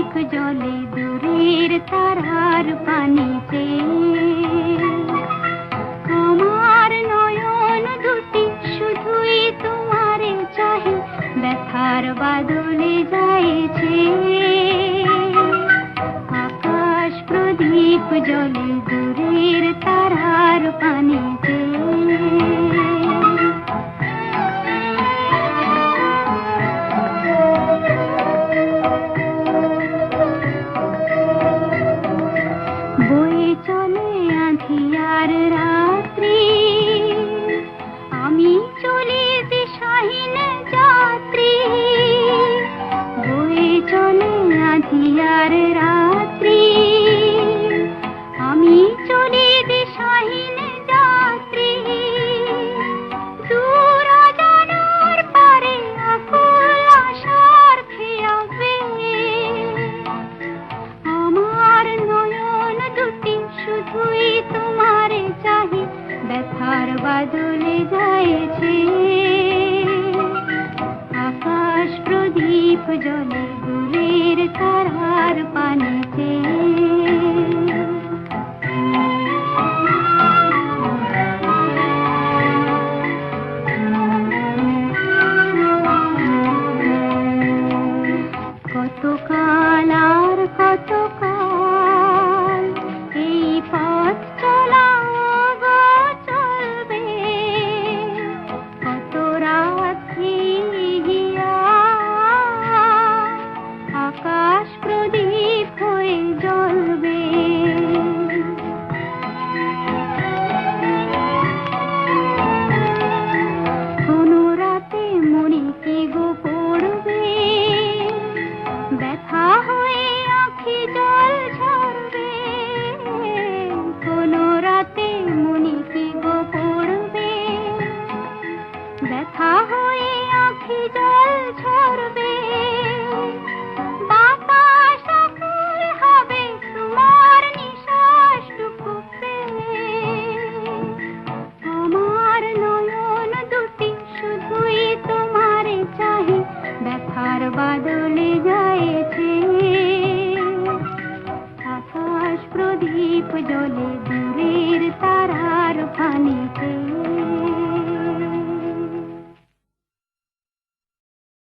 জলে দূরের তারার পানিতে আমার নয়ন দুটি শুধুই তোমারে চাহি, ব্যথার বাদলে যাইছে। আকাশ প্রদীপ জলে দূরের তারার পানিতে। प्यार रा বাদলে যাইছে আকাশ প্রদীপ জলে দূরের তারা আকাশ প্রদীপ হয়ে জ্বলবে। কোনো রাতে মনে কি গোপন खाने के